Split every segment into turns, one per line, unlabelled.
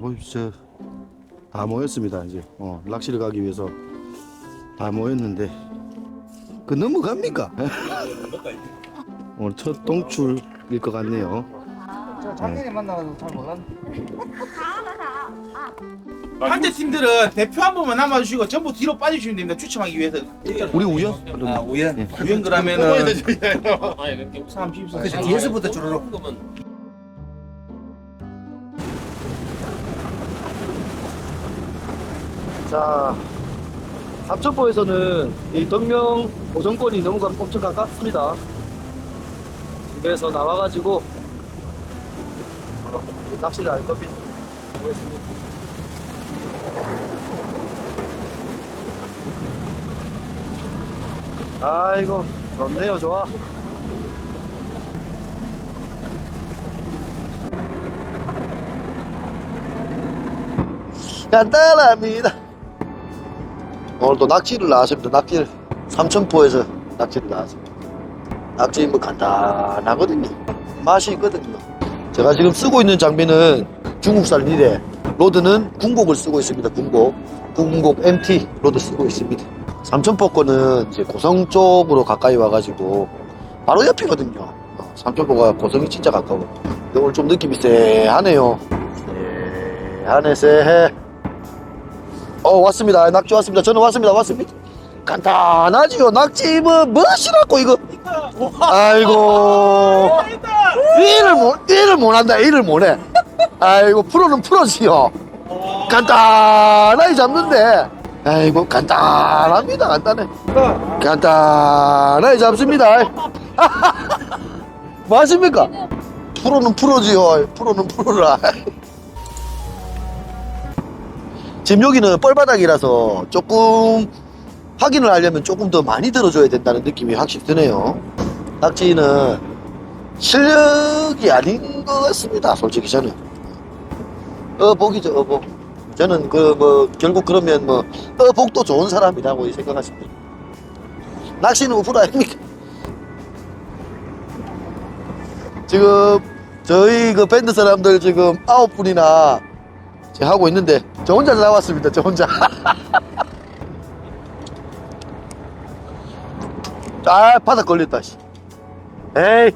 보십시오. 다 모였습니다. 이제 어, 낚시를 가기 위해서 다 모였는데 그 넘어갑니까? 오늘 첫 동출일 것 같네요.
저 작년에 만나가지고 잘 몰랐네.
한대 팀들은 대표 한 번만 남아주시고 전부 뒤로 빠지시면 됩니다. 추첨하기 위해서.
우리 우연?
아 우연.
유행 그러면은
아니
34.
그 뒤에서부터 주르륵.
자, 삼천포에서는 이 덕명 보정권이 너무 가- 엄청 가깝습니다. 집에서 나와가지고 어, 낚시를 할 겁니다. 보겠습니다. 아이고, 좋네요, 좋아.
간단합니다. 오늘 또 낚시를 나왔습니다. 낚시를 삼천포에서 낚시를 나왔습니다. 낚시 뭐 간단하거든요. 맛이 있거든요. 제가 지금 쓰고 있는 장비는 중국산 리레 로드는 군곡을 쓰고 있습니다. 군곡 군곡 MT 로드 쓰고 있습니다. 삼천포 거는 이제 고성 쪽으로 가까이 와가지고 바로 옆이거든요. 어, 삼천포가 고성이 진짜 가까워. 오늘 좀 느낌이 쎄하네요. 쎄하네 쎄해. 어 왔습니다. 낙지 왔습니다. 저는 왔습니다. 왔습니다. 간단하지요. 낙지 뭐 멋이라고 이거? 아이고. 일을 못 일을 못한다. 일을 못해. 아이고 프로는 프로지요. 간단하게 잡는데. 아이고 간단합니다. 간단해. 간단하게 잡습니다. 뭐 하십니까? 프로는 프로지요. 프로는 프로라 지금 여기는 뻘바닥이라서 조금 확인을 하려면 조금 더 많이 들어줘야 된다는 느낌이 확실히 드네요. 낙지는 실력이 아닌 것 같습니다. 솔직히 저는. 어복이죠, 어복. 저는 그 뭐 결국 그러면 뭐 어복도 좋은 사람이라고 생각하십니다. 낚시는 우프 아닙니까? 지금 저희 그 밴드 사람들 지금 아홉 분이나 지금 하고 있는데 저 혼자 나왔습니다. 저 혼자. 아 바닥 걸렸다. 씨. 에이.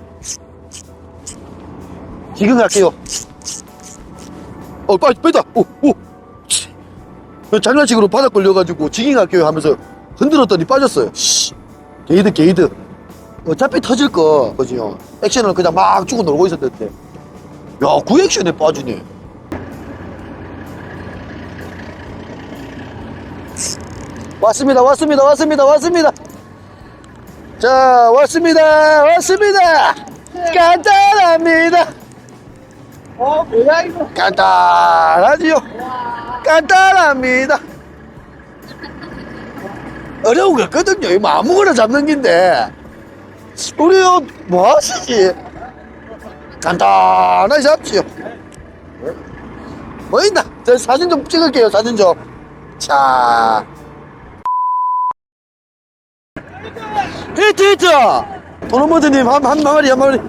지금 갈게요. 어 빨리 빼다. 오 오. 치. 장난식으로 바닥 걸려가지고 지깅 할게요 하면서 흔들었더니 빠졌어요. 씨. 게이드 게이드. 어차피 터질 거 그지요. 액션을 그냥 막 주고 놀고 있었는데. 야, 그 액션에 빠지네. 왔습니다, 왔습니다, 왔습니다, 왔습니다. 자, 왔습니다, 왔습니다. 간단합니다.
어 뭐야 이거?
간단하지요. 간단합니다. 어려운 거 없거든요. 이거 뭐 아무거나 잡는 긴데. 우리요, 뭐 하시지? 간단하게 잡지요. 뭐 있나? 저 사진 좀 찍을게요, 사진 좀. 자. 히트, 히트! 도노모드님, 한, 한 마리, 한 마리.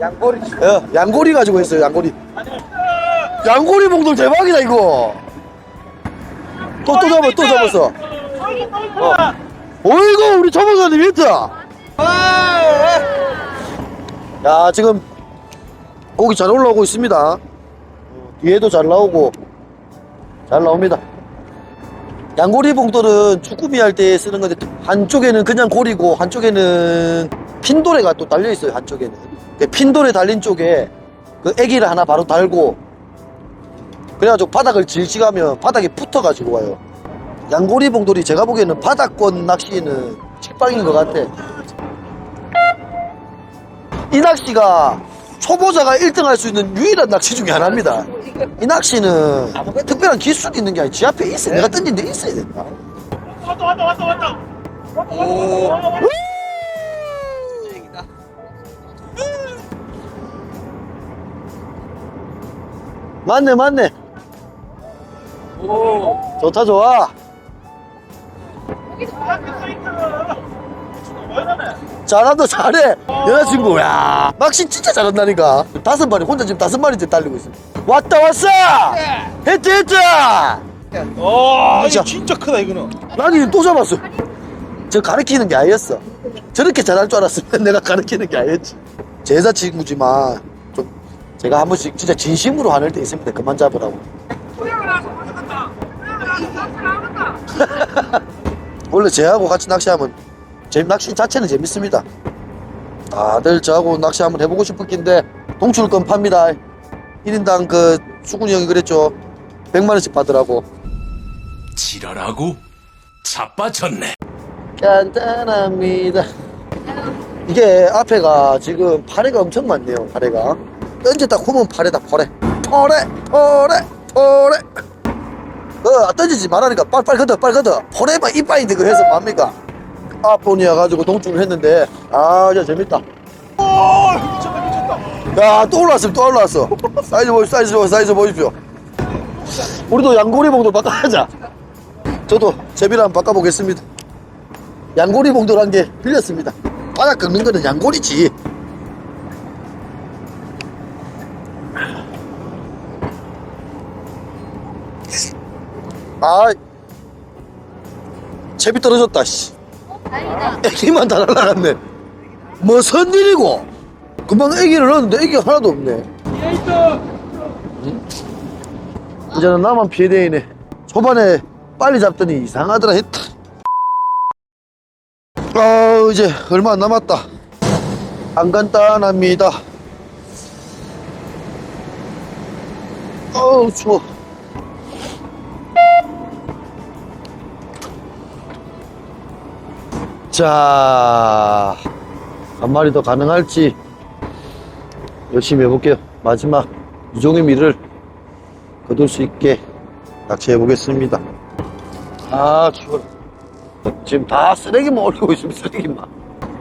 양보리.
어, 양고리 가지고 있어요, 양고리. 양고리 봉돌 대박이다, 이거. 또, 또 잡아, 또 잡았어. 어. 어이구, 우리 초보자님 히트! 야, 지금 고기 잘 올라오고 있습니다. 어, 뒤에도 잘 나오고, 잘 나옵니다. 양고리 봉돌은 쭈꾸미 할때 쓰는 건데, 한쪽에는 그냥 고리고, 한쪽에는 핀도레가 또 달려 있어요, 한쪽에는. 그 핀돌에 달린 쪽에 그 애기를 하나 바로 달고, 그래가지고 바닥을 질식하면 바닥에 붙어가지고 와요. 양고리 봉돌이 제가 보기에는 바닥권 낚시는 직방인 것 같아. 이 낚시가 초보자가 1등 할 수 있는 유일한 낚시 중에 하나입니다. 이 낚시는 특별한 기술이 있는 게 아니라 지 앞에 있어. 내가 던진 데 있어야 된다.
왔다 왔다 왔다 왔다.
맞네, 맞네. 좋다, 좋아. 잘한다, 잘해. 여자친구, 야 낚시 진짜 잘한다니까. 다섯 마리, 혼자 지금 다섯 마리째 달리고 있어. 왔다 왔어! 했다 했다
어,
진짜.
크다 이거는.
나는 또 잡았어. 저 가르치는 게 아니었어. 저렇게 잘할 줄 알았으면 내가 가르치는 게 아니었지. 제자 친구지만 좀 제가 한 번씩 진짜 진심으로 화낼 때 있으면 그만 잡으라고. 원래 쟤하고 같이 낚시하면 재 낚시 자체는 재밌습니다. 다들 저하고 낚시 한번 해보고 싶을 낀데 동출권 팝니다 1인당 그 수근이 형이 그랬죠. 100만원씩 받으라고.
지랄하고? 자빠졌네.
간단합니다. 이게 앞에가 지금 파래가 엄청 많네요. 파래가. 딱 보면 파래다 파래 파래 파래 파래 어 던지지 말하니까. 빨빨 걷어 빨 걷어. 파래만 이빠인데 그 해서 뭡니까? 아폰이 와가지고 동충을 했는데. 아 진짜
재밌다. 미쳤다.
야 또 올라왔어 또 올라왔어. 사이즈 보십시오 사이즈 보십시오 사이즈 보십시오. 우리도 양고리 봉도 바꿔하자. 저도 제비를 한번 바꿔보겠습니다. 양고리 봉도란 게 빌렸습니다. 바닥 긁는 거는 양고리지. 아 제비 떨어졌다 씨. 애기만 다 날라갔네. 무슨 일이고 금방 애기를 넣었는데 애기가 하나도 없네. 응? 이제는 나만 피해대이네 초반에 빨리 잡더니 이상하더라 했다. 아 이제 얼마 안 남았다. 안 간단합니다. 어우 추워. 자, 한 마리 더 가능할지 열심히 해볼게요. 마지막 유종의 미를 거둘 수 있게 낚시해 보겠습니다. 아, 추워. 지금 다 쓰레기만 올리고 있으면 쓰레기만.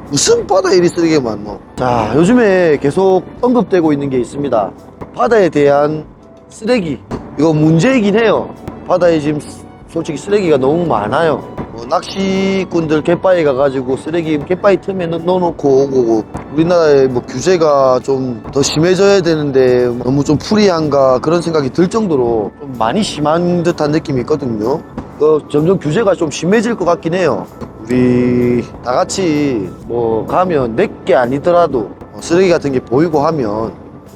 무슨 바다에 이리 쓰레기만 뭐. 자, 요즘에 계속 언급되고 있는 게 있습니다. 바다에 대한 쓰레기. 이거 문제이긴 해요. 바다에 지금 솔직히 쓰레기가 너무 많아요. 뭐 낚시꾼들 갯바위 가가지고 쓰레기 갯바위 틈에 넣- 넣어놓고 오고 우리나라의 뭐 규제가 좀 더 심해져야 되는데 너무 좀 프리한가 그런 생각이 들 정도로 좀 많이 심한 듯한 느낌이 있거든요. 그 점점 규제가 좀 심해질 것 같긴 해요. 우리 다 같이 뭐 가면 내게 아니더라도 뭐 쓰레기 같은 게 보이고 하면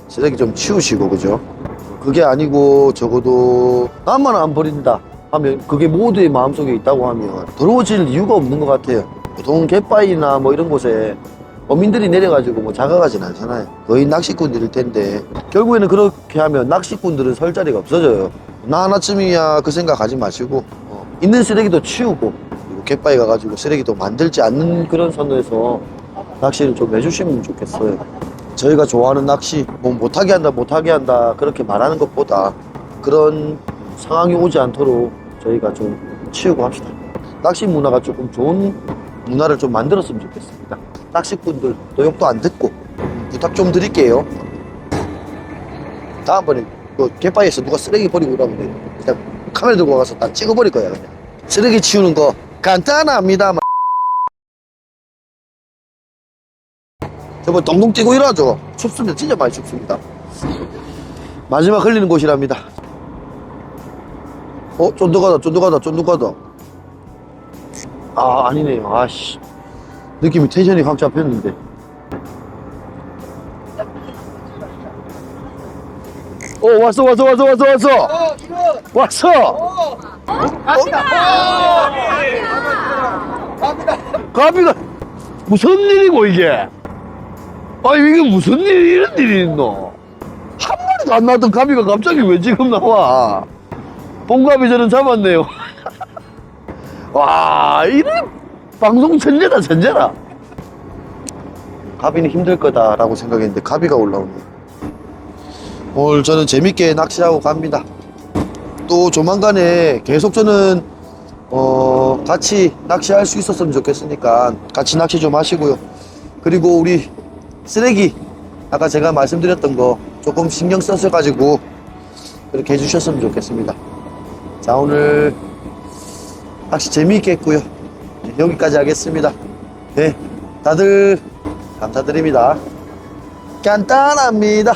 쓰레기 좀 치우시고 그죠? 그게 아니고 적어도 나만 안 버린다 하면 그게 모두의 마음속에 있다고 하면 더러워질 이유가 없는 것 같아요. 보통 갯바위나 뭐 이런 곳에 어민들이 내려가지고 뭐 작아가진 않잖아요. 거의 낚시꾼들일 텐데 결국에는 그렇게 하면 낚시꾼들은 설 자리가 없어져요. 나 하나쯤이야 그 생각 하지 마시고 어, 있는 쓰레기도 치우고 그리고 갯바위 가가지고 쓰레기도 만들지 않는 그런 선에서 낚시를 좀 해주시면 좋겠어요. 저희가 좋아하는 낚시 뭐 못하게 한다 못하게 한다 그렇게 말하는 것보다 그런 상황이 오지 않도록 저희가 좀 치우고 합시다 낚시 문화가 조금 좋은 문화를 좀 만들었으면 좋겠습니다 낚시꾼들 또 욕도 안 듣고 부탁 좀 드릴게요 다음번에 그 갯바위에서 누가 쓰레기 버리고 이러면 그냥 카메라 들고 가서 다 찍어버릴 거야 그냥 쓰레기 치우는 거 간단합니다 저번 동동 뛰고 일어나죠. 춥습니다. 진짜 많이 춥습니다. 마지막 흘리는 곳이랍니다. 어, 쫀득하다, 쫀득하다, 쫀득하다. 아, 아니네요. 아씨. 느낌이 텐션이 확 잡혔는데. 어, 왔어, 왔어, 왔어, 왔어, 왔어.
어, 이거.
왔어.
어. 갑니다. 갑니다.
가비가 무슨 일이고 이게? 아 이게 무슨 일 이런 일이 있노? 한 마리도 안 나왔던 가비가 갑자기 왜 지금 나와? 봉가비 저는 잡았네요. 와 이런 방송 천재다 천재다. 가비는 힘들 거다라고 생각했는데 가비가 올라오네. 오늘 저는 재밌게 낚시하고 갑니다. 또 조만간에 계속 저는 어, 같이 낚시할 수 있었으면 좋겠으니까 같이 낚시 좀 하시고요. 그리고 우리 쓰레기 아까 제가 말씀드렸던 거 조금 신경 써서 가지고 그렇게 해주셨으면 좋겠습니다. 자 오늘 낚시 재미있게 했고요. 이제 여기까지 하겠습니다. 네, 다들 감사드립니다. 간단합니다.